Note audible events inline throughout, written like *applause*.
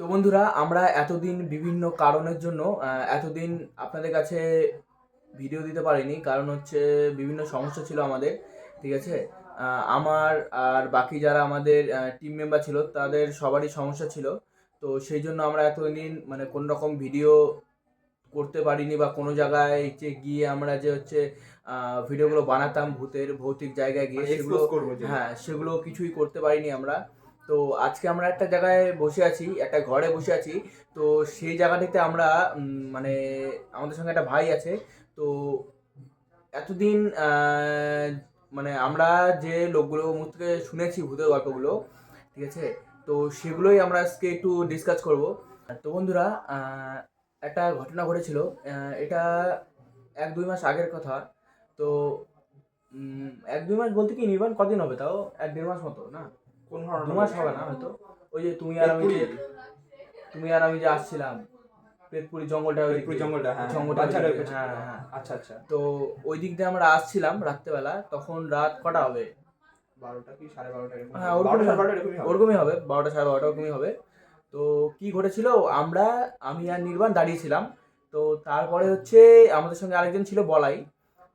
তো বন্ধুরা আমরা এতদিন বিভিন্ন কারণের জন্য এতদিন আপনাদের কাছে ভিডিও দিতে পারিনি। কারণ হচ্ছে বিভিন্ন সমস্যা ছিল আমাদের ঠিক আছে? আমার আর বাকি যারা আমাদের টিম মেম্বার ছিল তাদের সবারই সমস্যা ছিল। তো সেই জন্য আমরা এতদিন মানে কোন রকম ভিডিও করতে পারিনি বা কোনো জায়গায় যে গিয়ে আমরা যে হচ্ছে ভিডিওগুলো বানাতাম ভূতের ভৌতিক জায়গায় গিয়ে মানে সেগুলো হ্যাঁ সেগুলো কিছুই করতে পারিনি আমরা। তো আজকে আমরা একটা জায়গায় বসে আছি, একটা ঘরে বসে আছি। তো সেই জায়গাটিতে আমরা মানে আমাদের সঙ্গে একটা ভাই আছে। তো এতদিন মানে আমরা যে লোকগুলো মুখ থেকে শুনেছি ভূতের গল্পগুলো, ঠিক আছে? তো সেগুলোই আমরা আজকে একটু ডিসকাস করব। তো বন্ধুরা একটা ঘটনা ঘটেছিল। এটা এক দুই মাস আগের কথা। তো এক দুই মাস বলতে কি নির্মাণ কদিন হবে তাও? এক দেড় মাস মতো, না? কোন দু মাস হবে না হয়তো। ওই যে তুমি আর আমি যে তুমি আর আমি যে আসছিলাম পেটপুরি জঙ্গলটা ওই পেটপুরি জঙ্গলটা, হ্যাঁ। জঙ্গলটা। হ্যাঁ হ্যাঁ। আচ্ছা আচ্ছা। তো ওই দিক দিয়ে আমরা আসছিলাম রাত্রেবেলা তখন রাত কটা হবে? বারোটা কি সাড়ে বারোটা হ্যাঁ, ওরকমই হবে। বারোটা ওরকমই হবে বারোটা সাড়ে বারোটা ওরকমই হবে। তো কি ঘটেছিল আমরা আমি আর নির্বাণ দাঁড়িয়েছিলাম। তো তারপরে হচ্ছে আমাদের সঙ্গে আরেকজন ছিল বলাই।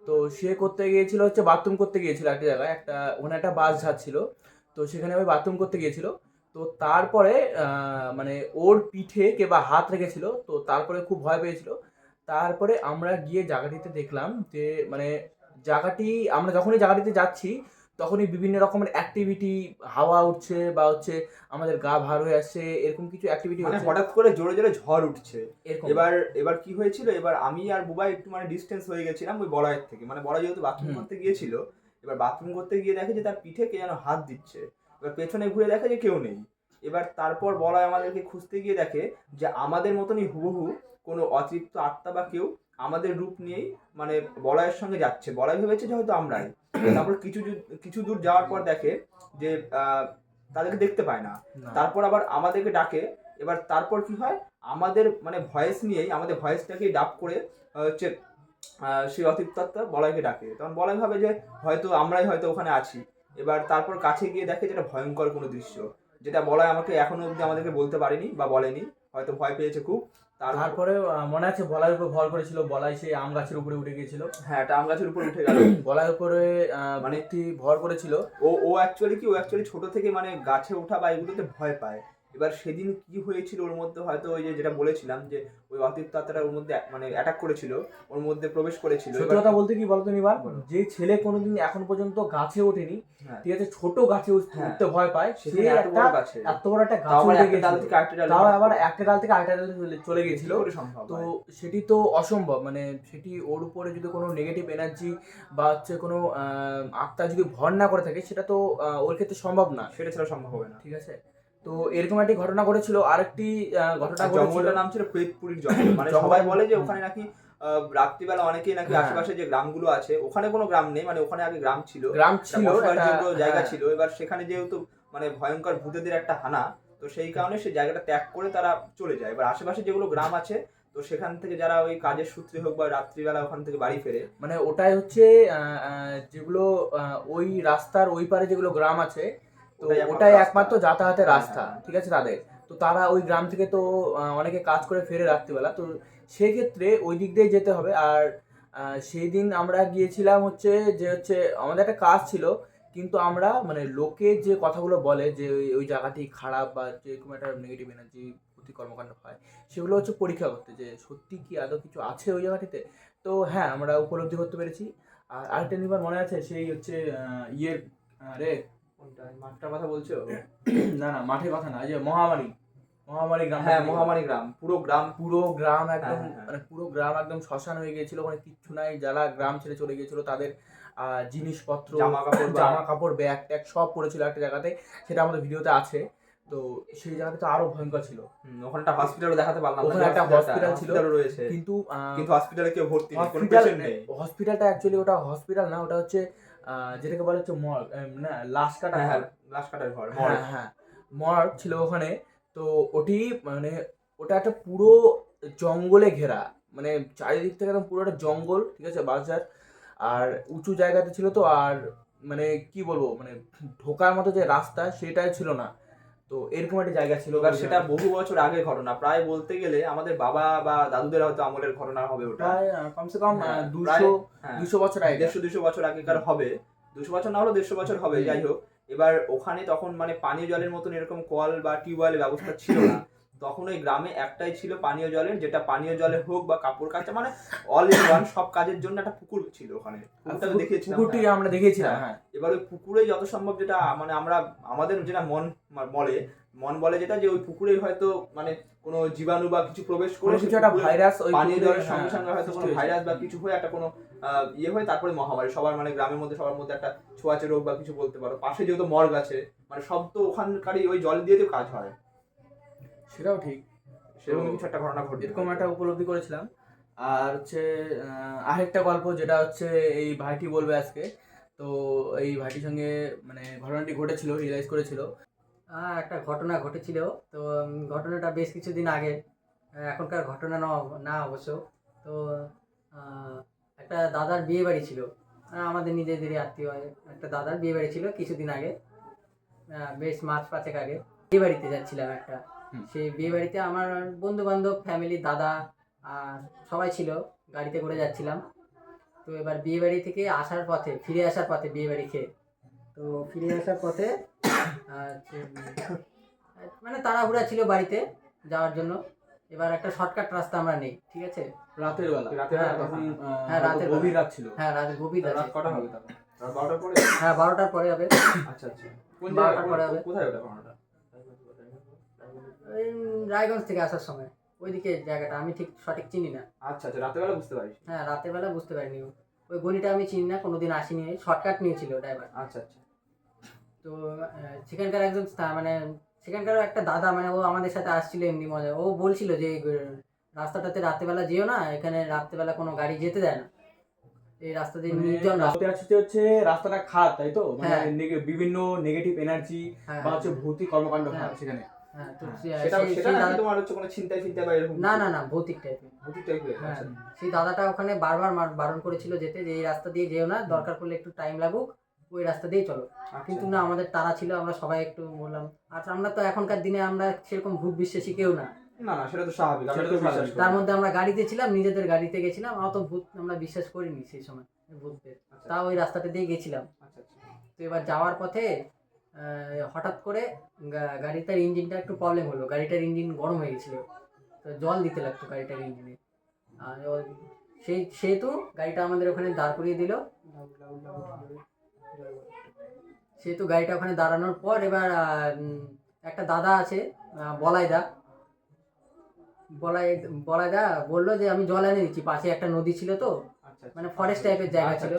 তো সে করতে গিয়েছিল হচ্ছে বাথরুম করতে গিয়েছিল একটা জায়গায় একটা ওখানে একটা বাস ঝাড়ছিল তো সেখানে ওই বাথরুম করতে গিয়েছিল। তো তারপরে আহ, মানে ওর পিঠে কে বা হাত রেখেছিল তো তারপরে খুব ভয় পেয়েছিল। তারপরে আমরা গিয়ে জায়গাটিতে দেখলাম যে মানে জায়গাটি আমরা যখনই জায়গাটিতে যাচ্ছি তখনই বিভিন্ন রকমের অ্যাক্টিভিটি হাওয়া উঠছে বা হচ্ছে আমাদের গা ভার হয়ে আসছে এরকম কিছু অ্যাক্টিভিটি মানে হচ্ছে। হঠাৎ করে জোরে জোরে ঝড় উঠছে। এবার এবার কি হয়েছিল? এবার আমি আর বুবাই একটু মানে ডিস্টেন্স হয়ে গেছিলাম ওই বলয়ের থেকে। মানে বড় যেহেতু বাথরুম করতে গিয়েছিল এবার বাথরুম করতে গিয়ে দেখে যে তার পিঠে কে যেন হাত দিচ্ছে। এবার পেছনে ঘুরে দেখে যে কেউ নেই। এবার তারপর বলয় আমাদেরকে খুঁজতে গিয়ে দেখে যে আমাদের মতনই হুবহু কোনো অতৃপ্ত আত্মা বা কেউ আমাদের রূপ নিয়েই মানে বলয়ের সঙ্গে যাচ্ছে। বলয় ভেবেছে যে হয়তো আমরাই। *coughs* তারপর কিছু কিছু দূর যাওয়ার পর দেখে যে তাদেরকে দেখতে পায় না। তারপর আবার আমাদেরকে ডাকে। এবার তারপর কি হয়? আমাদের মানে ভয়েস নিয়েই আমাদের ভয়েসটাকে ডাব করে হচ্ছে সেই অতিপ্তাত্মা বলয়কে ডাকে। তখন বলয় ভাবে যে হয়তো আমরাই হয়তো ওখানে আছি। এবার তারপর কাছে গিয়ে দেখে যেটা ভয়ঙ্কর কোনো দৃশ্য যেটা বলয় আমাকে এখনও অবধি আমাদেরকে বলতে পারেনি বা বলেনি হয়তো ভয় পেয়েছে খুব। তারপরে মনে আছে বলার উপর ভর করেছিল বলাই সেই আম গাছের উপরে উঠে গিয়েছিল? হ্যাঁ একটা আম গাছের উপরে উঠে গেল। *clears throat* বলার উপরে মানে- একটি ভর করেছিল। ও ও অ্যাকচুয়ালি কি ও অ্যাকচুয়ালি ছোট থেকে মানে গাছে ওঠা বা এগুলোতে ভয় পায়। এবার সেদিন কি হয়েছিল ওর মধ্যে হয়তো ওই যে যেটা বলেছিলাম যে ওই অতীত তাত্তারা ওর মধ্যে মানে অ্যাটাক করেছিল ওর মধ্যে প্রবেশ করেছিল। সত্যি কথা বলতে কি বলতো নিবার যে ছেলে কোনোদিন এখন পর্যন্ত গাছে ওঠেনি হ্যাঁ, ঠিক আছে ছোট গাছে হ্যাঁ। উঠতে ভয় পায় সে একটা গাছে। এত বড় একটা গাছ উঠে ডালে তাও আবার একটা ডাল থেকে আরেকটা ডালে চলে- গিয়েছিল তো সেটি তো অসম্ভব। মানে সেটি ওর উপরে যদি কোনো নেগেটিভ এনার্জি বা হচ্ছে কোনো আত্মা যদি ভর না করে থাকে সেটা তো ওর ক্ষেত্রে সম্ভব না। সেটা ছাড়া সম্ভব হবে না। ঠিক আছে? তো এরকম একটি ঘটনা ঘটেছিল। আরেকটি ঘটনা জঙ্গলটার নাম ছিল প্রেতপুরীর জঙ্গল। মানে সবাই বলে যে ওখানে নাকি রাত্রিবেলা অনেকেই নাকি হ্যাঁ। আশেপাশে যে গ্রামগুলো আছে ওখানে কোনো গ্রাম নেই। মানে ওখানে আগে গ্রাম ছিল। গ্রাম ছিল জায়গা হ্যাঁ। ছিল। এবার সেখানে যেহেতু মানে ভয়ঙ্কর ভূতেদের একটা হানা তো সেই কারণে সেই জায়গাটা ত্যাগ করে তারা চলে যায়। এবার আশেপাশে যেগুলো গ্রাম আছে তো সেখান থেকে যারা ওই কাজের সূত্রে হোক বা রাত্রিবেলা ওখান থেকে বাড়ি ফেরে। মানে ওটাই হচ্ছে যেগুলো ওই রাস্তার ওই পারে যেগুলো গ্রাম আছে তো ওটাই একমাত্র যাতায়াতের রাস্তা। ঠিক আছে তাদের। তো তারা ওই গ্রাম থেকে তো অনেকে কাজ করে ফেরে রাত্রিবেলা। তো সেক্ষেত্রে ওই দিক দিয়ে যেতে হবে। আর সেই দিন আমরা গিয়েছিলাম হচ্ছে যে হচ্ছে আমাদের একটা কাজ ছিল কিন্তু আমরা মানে লোকে যে কথাগুলো বলে যে ওই জায়গাটি খারাপ বা যেরকম একটা নেগেটিভ এনার্জি ক্ষতি কর্মকাণ্ড হয় সেগুলো হচ্ছে পরীক্ষা করতে যে সত্যি কি আদৌ কিছু আছে ওই জায়গাটিতে? তো হ্যাঁ আমরা উপলব্ধি করতে পেরেছি। আর আরেকটা নিবার মনে আছে সেই হচ্ছে ইয়ের রে কোনটা? মাঠটার কথা বলছো? *coughs* না না মাঠের কথা না যে মহামারী। মহামারী গ্রাম হ্যাঁ মহামারী গ্রাম পুরো গ্রাম। পুরো গ্রাম একদম হ্যাঁ, হ্যাঁ। মানে পুরো গ্রাম একদম শ্মশান হয়ে গিয়েছিল ওখানে কিচ্ছু নাই। যারা গ্রাম ছেড়ে চলে গিয়েছিল তাদের জিনিসপত্র *coughs* জামা কাপড় জামা কাপড় ব্যাগ ট্যাগ সব পড়েছিল একটা জায়গাতে সেটা আমাদের ভিডিওতে আছে। তো সেই জায়গাটা তো আরও ভয়ঙ্কর ছিল। ওখানে একটা হসপিটালও দেখাতে পারলাম ওখানে একটা hospital ছিল। রয়েছে। কিন্তু কিন্তু হসপিটালে কেউ ভর্তি হসপিটাল হসপিটালটা অ্যাকচুয়ালি ওটা হসপিটাল না ওটা হচ্ছে যেটাকে বলা হচ্ছে মর না লাশ কাটা হ্যাঁ ঘর। হ্যাঁ লাশ কাটার ঘর হ্যাঁ হ্যাঁ মর্গ ছিল ওখানে। তো ওটি মানে ওটা একটা পুরো জঙ্গলে ঘেরা। মানে চারিদিক থেকে একদম পুরো একটা জঙ্গল ঠিক আছে বাজার আর উঁচু জায়গাতে ছিল তো আর মানে কি বলব মানে ঢোকার মতো যে রাস্তা সেটাই ছিল না। তো এরকম একটা জায়গা ছিল। এবার সেটা বহু বছর আগের ঘটনা। প্রায় বলতে গেলে আমাদের বাবা বা দাদুদের হয়তো আমলের ঘটনা হবে ওটা। কমসে কম হ্যাঁ, দুশো হ্যাঁ। দুশো বছর আগে দেড়শো দুশো বছর আগেকার হবে। দুশো বছর না হলো দেড়শো বছর হবে যাই হোক। এবার ওখানে তখন মানে পানীয় জলের মতন এরকম কল বা টিউবওয়েলের ব্যবস্থা ছিল না। *laughs* তখন ওই গ্রামে একটাই ছিল পানীয় জলের যেটা পানীয় জলের হোক বা কাপড় কাচা মানে অল ইন ওয়ান সব কাজের জন্য একটা পুকুর ছিল ওখানে পুকুরটা হ্যাঁ। আমরা দেখিয়েছিলাম হ্যাঁ। এবার ওই পুকুরে যত সম্ভব যেটা মানে আমরা আমাদের যেটা মন বলে মন বলে যেটা যে ওই পুকুরে হয়তো মানে কোনো জীবাণু বা কিছু প্রবেশ করে কিছু একটা ভাইরাস ওই পানীয় জলের সঙ্গে হ্যাঁ, সঙ্গে হয়তো কোনো ভাইরাস বা কিছু হয়ে একটা কোনো আহ, ইয়ে হয় তারপরে মহামারী সবার মানে গ্রামের মধ্যে সবার মধ্যে একটা ছোঁয়াচে রোগ বা কিছু বলতে পারো পাশে যেহেতু মর্গ আছে মানে সব তো ওখানকারই ওই জল দিয়ে তো কাজ হয় সেটাও ঠিক। সেরকম কিছু একটা ঘটনা ঘটে এরকম একটা উপলব্ধি করেছিলাম। আর হচ্ছে আরেকটা গল্প যেটা হচ্ছে এই ভাইটি বলবে আজকে। তো এই ভাইটির সঙ্গে মানে ঘটনাটি ঘটেছিল রিয়েলাইজ করেছিল। একটা ঘটনা ঘটেছিল। তো ঘটনাটা বেশ কিছুদিন আগে এখনকার ঘটনা না না অবশ্য। তো একটা দাদার বিয়ে বাড়ি ছিল। আমাদের নিজেদেরই আত্মীয় হয় একটা দাদার বিয়ে বাড়ি ছিল কিছুদিন আগে। বেশ মাস পাঁচেক আগে। বিয়ে বাড়িতে যাচ্ছিলাম একটা। সেই বিয়ে বাড়িতে আমার বন্ধু বান্ধব ফ্যামিলি দাদা আর সবাই ছিল গাড়িতে করে যাচ্ছিলাম। তো এবার বিয়ে বাড়ি থেকে আসার পথে ফিরে আসার পথে বিয়ে বাড়ি খেয়ে। তো ফিরে আসার পথে মানে তাড়াহুড়া ছিল বাড়িতে যাওয়ার জন্য। এবার একটা শর্টকাট রাস্তা আমরা নেই ঠিক আছে? রাতের বেলা। রাতের আহ, হ্যাঁ, হয়তো রাতের গভীর রাত ছিল। হ্যাঁ রাত গভীর রাত কটা হবে তখন? রাত বারোটার পরে? হ্যাঁ বারোটার পরে হবে। আচ্ছা আচ্ছা। কোন জায়গায়? পরে হবে। কোথায় ওটা? রায়গঞ্জ থেকে আসার সময়। ওইদিকে জায়গাটা আমি ঠিক সঠিক চিনি না। আচ্ছা আচ্ছা রাতের বেলা বুঝতে পারিস। হ্যাঁ রাতের বেলা বুঝতে পারিনি। ওই গলিটা আমি চিনি না কোনোদিন আসিনি। শর্টকাট নিয়েছিল ড্রাইভার। আচ্ছা আচ্ছা। তো সেখানকার একজন মানে সেখানকার একটা দাদা মানে ও আমাদের সাথে আসছিল এমনি মজা। ও বলছিল যে রাস্তাটাতে রাত্রেবেলা যেও না এখানে রাত্রেবেলা কোনো গাড়ি যেতে দেয় না। এই রাস্তা দিয়ে নির্জন রাস্তা। হচ্ছে রাস্তাটা খারাপ তাই তো? মানে হ্যাঁ। বিভিন্ন নেগেটিভ এনার্জি হ্যাঁ। বা হচ্ছে ভৌতিক কর্মকাণ্ড হয় হ্যাঁ। সেখানে। হ্যাঁ হ্যাঁ, না না না ভৌতিক টাইপের ভৌতিক টাইপের হ্যাঁ আচ্ছা। সেই দাদাটা ওখানে বারবার বারণ করেছিল যেতে যে এই রাস্তা দিয়ে যেও না দরকার পড়লে একটু টাইম লাগুক ওই রাস্তা দিয়ে চলো। আচ্ছা। কিন্তু না আমাদের তারা ছিল আমরা সবাই একটু বললাম আর আমরা তো এখনকার দিনে আমরা সেরকম ভূত বিশ্বাসী কেউ না। না না সেটা তো স্বাভাবিক তার মধ্যে আমরা গাড়িতে ছিলাম নিজেদের গাড়িতে গেছিলাম অত ভূত আমরা বিশ্বাস করিনি সেই সময় ভূতদের। আচ্ছা, তাও ওই রাস্তাটা দিয়ে গেছিলাম। আচ্ছা আচ্ছা। তো এবার যাওয়ার পথে হঠাৎ করে গাড়িটার ইঞ্জিনটা একটু প্রবলেম হলো। গাড়িটার ইঞ্জিন গরম হয়ে গেছিল। তো জল দিতে লাগতো গাড়িটার ইঞ্জিনে। আর সেই সেহেতু গাড়িটা আমাদের ওখানে দাঁড় করিয়ে দিল। সেহেতু গাড়িটা ওখানে দাঁড়ানোর পর এবার একটা দাদা আছে বলাইদা। বলাই বলাইদা বলল যে আমি জল এনে দিচ্ছি। পাশে একটা নদী ছিল তো। আচ্ছা মানে ফরেস্ট টাইপের জায়গা আচ্ছা, ছিল।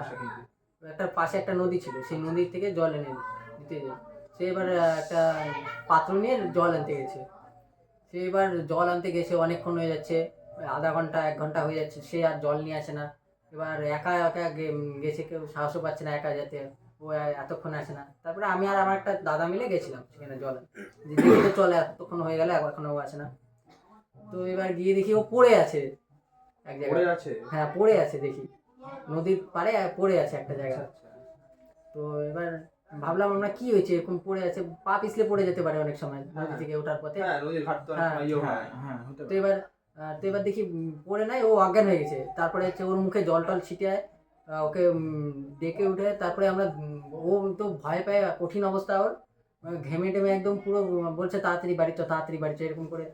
আচ্ছা, হ্যাঁ। একটা পাশে একটা নদী ছিল সেই নদীর থেকে জল এনে দিতে যায় সে এবার একটা পাত্র নিয়ে জল আনতে গেছে। সে এবার জল আনতে গেছে অনেকক্ষণ হয়ে যাচ্ছে আধা ঘণ্টা এক ঘণ্টা হয়ে যাচ্ছে সে আর জল নিয়ে আসে না। এবার একা একা গেছে কেউ সাহসও পাচ্ছে না একা যেতে ও এতক্ষণ আসে না। তারপরে আমি আর আমার একটা দাদা মিলে গেছিলাম সেখানে জল। যে চলে এতক্ষণ হয়ে গেলে এখনও ও আসে না। তো এবার গিয়ে দেখি ও পড়ে আছে। এক জায়গায় হ্যাঁ পড়ে আছে দেখি। নদীর পাড়ে পড়ে আছে একটা জায়গা। তো এবার ভাবলাম আমরা কি হয়েছে এরকম পড়ে আছে পা পিছলে পড়ে যেতে পারে অনেক সময় নদী হ্যাঁ। থেকে ওঠার পথে। হ্যাঁ নদীর ঘাট তো হ্যাঁ, পারে। এবার তো এবার দেখি পড়ে নাই ও অজ্ঞান হয়ে গেছে। তারপরে হচ্ছে ওর মুখে জল টল ছিটায় আহ, ওকে ডেকে উঠে তারপরে আমরা ও তো ভয় পায় কঠিন অবস্থা ওর। ঘেমে টেমে একদম পুরো বলছে তাড়াতাড়ি বাড়ি চ তাড়াতাড়ি বাড়ি চ এরকম করে।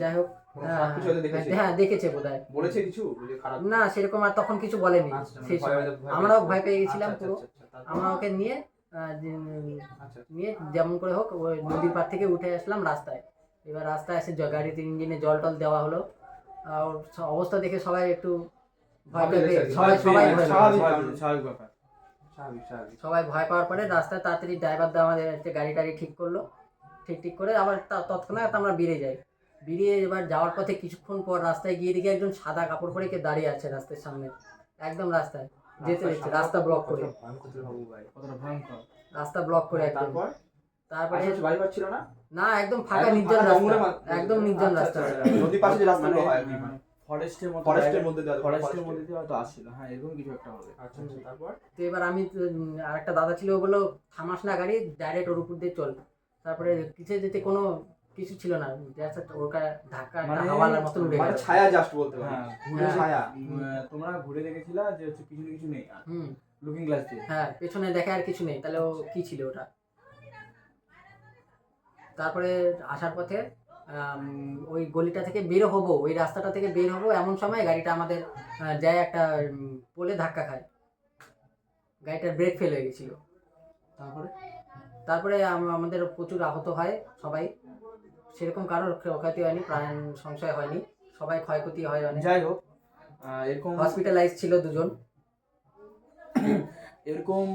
যাই হোক হ্যাঁ, দেখেছে? হ্যাঁ দেখেছে বোধ হয় বলেছে কিছু না সেরকম আর তখন কিছু বলেনি। আচ্ছা, মানে সেই সময়। আমরাও ভয় পেয়ে গেছিলাম আচ্ছা, পুরো। আচ্ছা? আমরা ওকে নিয়ে নিয়ে যেমন করে হোক ওই নদীর পাড় থেকে উঠে আসলাম রাস্তায়। এবার রাস্তায় এসে গাড়িতে ইঞ্জিনে জল টল দেওয়া হলো। আর অবস্থা দেখে সবাই একটু ভয় পেয়ে সবাই সবাই ভয়। সবাই পাওয়ার পরে রাস্তায় তাড়াতাড়ি ড্রাইভার দা আমাদের গাড়ি টাড়ি ঠিক করল। ঠিক ঠিক করে আবার তৎক্ষণাৎ আমরা বেরিয়ে যাই। বেরিয়ে এবার যাওয়ার পথে কিছুক্ষণ পর রাস্তায় গিয়ে দেখি একজন সাদা কাপড় পরে কে দাঁড়িয়ে আছে রাস্তার সামনে। একদম রাস্তায়। যেতে সামনে। রাস্তা ব্লক করে। রাস্তা ব্লক করে একদম। তারপর? বাড়ি ঘর ছিল না? না একদম ফাঁকা নির্জন রাস্তা। একদম নির্জন আচ্ছা, রাস্তা। আচ্ছা, আচ্ছা। পাশে যে রাস্তাগুলো হয় আর ফরেস্টের মতো ফরেস্টের মধ্যে ফরেস্টের ফরেস্টের। মধ্যে দিয়ে হয়তো আসছিল। হ্যাঁ এরকম কিছু একটা হবে। আচ্ছা আচ্ছা তারপর? তো এবার আমি আরেকটা দাদা ছিল ও বলল থামাস না গাড়ি ডাইরেক্ট ওর উপর দিয়ে চল। তারপরে কিছু যেতে কোনো কিছু ছিল না। জাস্ট ধাক্কা মানে- হাওয়ালার মতন উড়ে মানে গেল। ছায়া জাস্ট বলতে পারি হ্যাঁ। ঘুরে ছায়া তোমরা ঘুরে দেখেছিলা যে হচ্ছে পিছনে কিছু নেই হুম। লুকিং গ্লাস দিয়ে। হ্যাঁ পেছনে দেখে আর কিছু নেই। তাহলে ও কি ছিল ওটা? তারপরে আসার পথে ওই গলিটা থেকে বের হব ওই রাস্তাটা থেকে বের হব এমন সময় গাড়িটা আমাদের যায় একটা পোলে ধাক্কা খায়। গাড়িটার ব্রেক ফেল হয়ে গেছিল। তারপরে তারপরে আমাদের প্রচুর আহত হয় সবাই। সেরকম কারোর ক্ষয়ক্ষতি হয়নি প্রাণ সংশয় হয়নি সবাই ক্ষয়ক্ষতি হয় অনেক। যাই হোক এরকম হসপিটালাইজ ছিল দুজন। *coughs* এরকম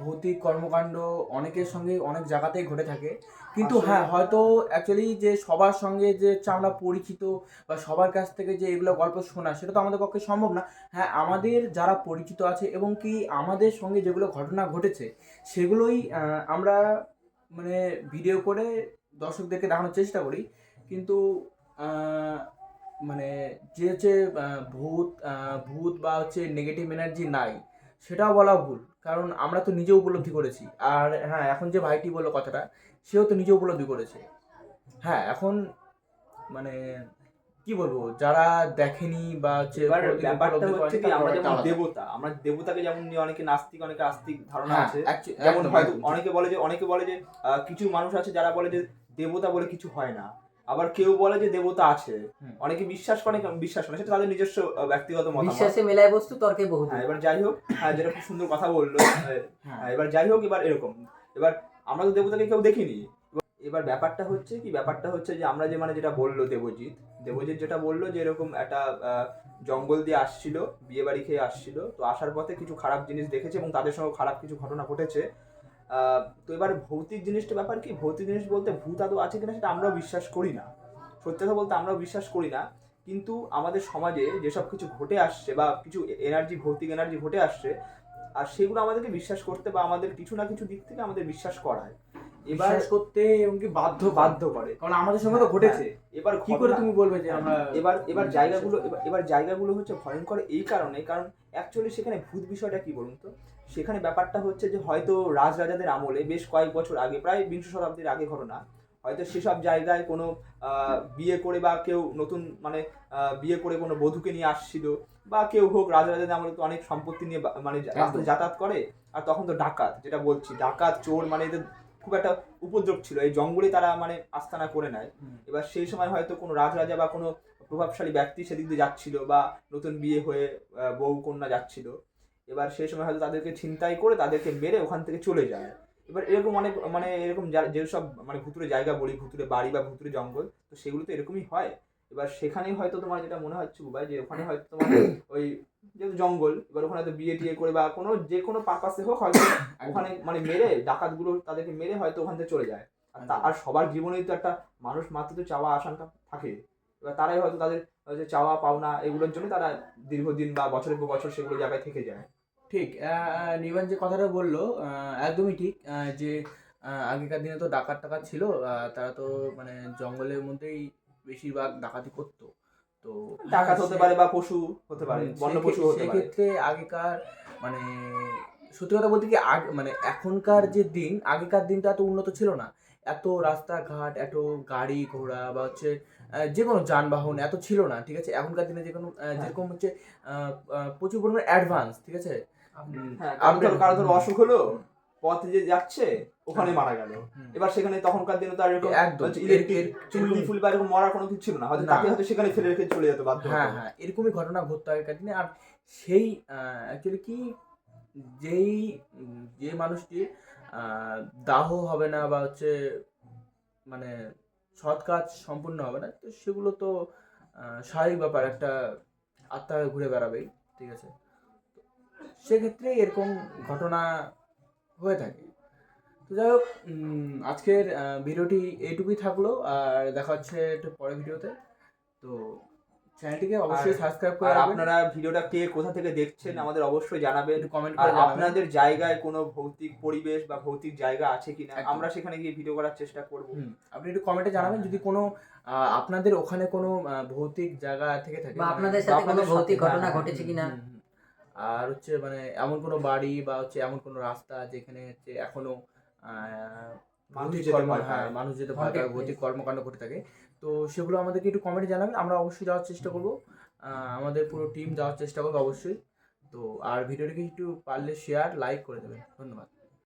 ভৌতিক কর্মকাণ্ড অনেকের সঙ্গে অনেক জায়গাতেই ঘটে থাকে। কিন্তু হ্যাঁ হয়তো অ্যাকচুয়ালি যে সবার সঙ্গে যে আমরা পরিচিত বা সবার কাছ থেকে যে এগুলো গল্প শোনা সেটা তো আমাদের পক্ষে সম্ভব না। হ্যাঁ আমাদের যারা পরিচিত আছে এবং কি আমাদের সঙ্গে যেগুলো ঘটনা ঘটেছে সেগুলোই আমরা মানে ভিডিও করে দর্শকদেরকে দেখানোর চেষ্টা করি। কিন্তু মানে যে হচ্ছে ভূত ভূত বা হচ্ছে নেগেটিভ এনার্জি নাই সেটাও বলা ভুল। কারণ আমরা তো নিজে উপলব্ধি করেছি। আর হ্যাঁ এখন যে ভাইটি বলল কথাটা সেও তো নিজে উপলব্ধি করেছে। হ্যাঁ এখন মানে কি বলব যারা দেখেনি বা হচ্ছে ব্যাপারটা হচ্ছে কি আমরা যেমন দেবতা আমরা দেবতাকে যেমন নিয়ে অনেকে নাস্তিক অনেকে আস্তিক ধারণা হ্যাঁ, আছে। যেমন হয়তো অনেকে বলে যে অনেকে বলে যে কিছু মানুষ আছে যারা বলে যে দেবতা বলে কিছু হয় না। আবার কেউ বলে যে দেবতা আছে। অনেকে বিশ্বাস করে বিশ্বাস করে সেটা তাদের নিজস্ব ব্যক্তিগত মতামত। বিশ্বাসে মেলায় বস্তু তর্কে বহু হ্যাঁ এবার যাই হোক হ্যাঁ যেটা খুব সুন্দর কথা বলল হ্যাঁ হ্যাঁ, এবার যাই হোক এবার এরকম। এবার আমরা তো দেবতাকে কেউ দেখিনি। এবার- ব্যাপারটা হচ্ছে কি? ব্যাপারটা হচ্ছে যে আমরা যে মানে যেটা বলল দেবজিৎ দেবজিৎ যেটা বলল যে এরকম একটা আহ, জঙ্গল দিয়ে আসছিল বিয়ে বাড়ি খেয়ে আসছিল। তো আসার পথে কিছু খারাপ জিনিস দেখেছে এবং তাদের সঙ্গে খারাপ কিছু ঘটনা ঘটেছে। তো এবার ভৌতিক জিনিসটা ব্যাপার কি? ভৌতিক জিনিস বলতে ভূত আদৌ আছে কিনা সেটা আমরাও বিশ্বাস করি না। সত্যি কথা বলতে আমরাও বিশ্বাস করি না। কিন্তু আমাদের সমাজে যেসব কিছু ঘটে আসছে বা কিছু এনার্জি ভৌতিক এনার্জি ঘটে আসছে আর সেগুলো আমাদেরকে বিশ্বাস করতে বা আমাদের কিছু না কিছু দিক থেকে আমাদের বিশ্বাস করায়। এবার করতে এবং কি বাধ্য বাধ্য করে। কারণ আমাদের সঙ্গে তো ঘটেছে। এবার কি করে তুমি বলবে যে আমরা এবার এবার জায়গাগুলো এবার এবার জায়গাগুলো হচ্ছে ভয়ঙ্কর এই কারণে। কারণ অ্যাকচুয়ালি সেখানে ভূত বিষয়টা কি বলুন তো? সেখানে ব্যাপারটা হচ্ছে যে হয়তো রাজরাজাদের আমলে বেশ কয়েক বছর আগে প্রায় বিংশ শতাব্দীর আগে ঘটনা হয়তো সেসব জায়গায় কোনো বিয়ে করে বা কেউ নতুন মানে বিয়ে করে কোনো বধূকে নিয়ে আসছিল বা কেউ হোক রাজরাজাদের আমলে তো অনেক সম্পত্তি নিয়ে মানে রাস্তায় যাতায়াত করে আর তখন তো ডাকাত যেটা বলছি ডাকাত চোর মানে এদের খুব একটা উপদ্রব ছিল। এই জঙ্গলে তারা মানে আস্তানা করে নেয়। এবার সেই সময় হয়তো কোনো রাজরাজা বা কোনো প্রভাবশালী ব্যক্তি সেদিক দিয়ে যাচ্ছিল বা নতুন বিয়ে হয়ে বউ কন্যা যাচ্ছিল। এবার সেই সময় হয়তো তাদেরকে ছিনতাই করে তাদেরকে মেরে ওখান থেকে চলে যায়। এবার এরকম অনেক মানে এরকম যা- যেসব মানে ভুতুরে জায়গা বলি ভুতুরে বাড়ি বা ভুতুরে জঙ্গল তো সেগুলো তো এরকমই হয়। এবার সেখানেই হয়তো তোমার যেটা মনে হচ্ছে বুবাই যে ওখানে হয়তো তোমার *coughs* ওই যেহেতু জঙ্গল এবার ওখানে হয়তো বিয়ে টিয়ে করে বা কোনো যে কোনো পারপাসে হোক হয়তো *coughs* ওখানে মানে মেরে ডাকাতগুলো তাদেরকে মেরে হয়তো ওখান থেকে চলে যায়। আর আর সবার জীবনেই তো একটা মানুষ মাত্র তো চাওয়া আশঙ্কা থাকে। এবার তারাই হয়তো তাদের যে চাওয়া পাওনা এগুলোর জন্য তারা দীর্ঘদিন বা বছরের পর বছর সেগুলো জায়গায় থেকে যায়। ঠিক নিবান যে কথাটা বলল একদমই ঠিক যে আগেকার দিনে তো ডাকাত টাকাত ছিল তারা তো মানে জঙ্গলের মধ্যেই বেশিরভাগ ডাকাতি করতো। তো ডাকাত হতে পারে বা পশু হতে পারে বন্য পশু হতে পারে। সেক্ষেত্রে আগেকার মানে সত্যি কথা বলতে কি আগ মানে এখনকার যে দিন আগেকার দিনটা এত উন্নত ছিল না। এত রাস্তাঘাট এত গাড়ি ঘোড়া বা হচ্ছে যে কোনো যানবাহন এত ছিল না ঠিক আছে? এখনকার দিনে যে কোনো যেরকম হচ্ছে প্রচুর পরিমাণে অ্যাডভান্স ঠিক আছে? হ্যাঁ কারও ধরো অসুখ হলো পথে যে যাচ্ছে ওখানে মারা গেল। এবার সেখানে তখনকার দিনে তো আর এরকম একদম হচ্ছে এর- ইলেকট্রিক চুল্লি ফুল বা এরকম মরার কোনো কিছু ছিল না। হয়তো। তাকে হয়তো সেখানে ফেলে রেখে চলে যেত বাধ্য হ্যাঁ হ্যাঁ এরকমই ঘটনা ঘটতো আগেকার দিনে। আর সেই অ্যাকচুয়ালি কি যেই যে মানুষটি দাহ হবে না বা হচ্ছে মানে সৎ কাজ সম্পূর্ণ হবে না, তো সেগুলো তো স্বাভাবিক ব্যাপার, একটা আত্মা ঘুরে বেড়াবেই, ঠিক আছে? সেক্ষেত্রে এরকম ঘটনা হয়ে থাকে। তো যাই হোক আজকের ভিডিওটি এইটুকুই থাকল, আর দেখা হচ্ছে একটু পরের ভিডিওতে। তো চ্যানেলটিকে অবশ্যই আর- সাবস্ক্রাইব করে আর আপনারা ভিডিওটা কে কোথা থেকে দেখছেন আমাদের অবশ্যই জানাবেন। কমেন্ট আর করে আপনাদের জায়গায় কোনো ভৌতিক পরিবেশ বা ভৌতিক জায়গা আছে কিনা আমরা সেখানে গিয়ে ভিডিও করার চেষ্টা করব। আপনি একটু কমেন্টে জানাবেন যদি কোনো আহ, আপনাদের ওখানে কোনো আহ, ভৌতিক জায়গা থেকে থাকে বা আপনাদের সাথে কোনো ভৌতিক ঘটনা হ্যাঁ, ঘটেছে কিনা। আর হচ্ছে মানে এমন কোনো বাড়ি বা হচ্ছে এমন কোনো রাস্তা যেখানে হচ্ছে এখনও আহ, মানুষ ভৌতিক যেতে কর্ম হ্যাঁ মানুষ যেতে ভয় Haunted পায় ভৌতিক কর্মকাণ্ড ঘটে থাকে। তো সেগুলো আমাদেরকে একটু কমেন্টে জানাবেন, আমরা অবশ্যই যাওয়ার চেষ্টা করব। আমাদের পুরো টিম যাওয়ার চেষ্টা করব অবশ্যই। তো আর ভিডিওটিকে একটু পারলে শেয়ার লাইক করে দেবেন। ধন্যবাদ।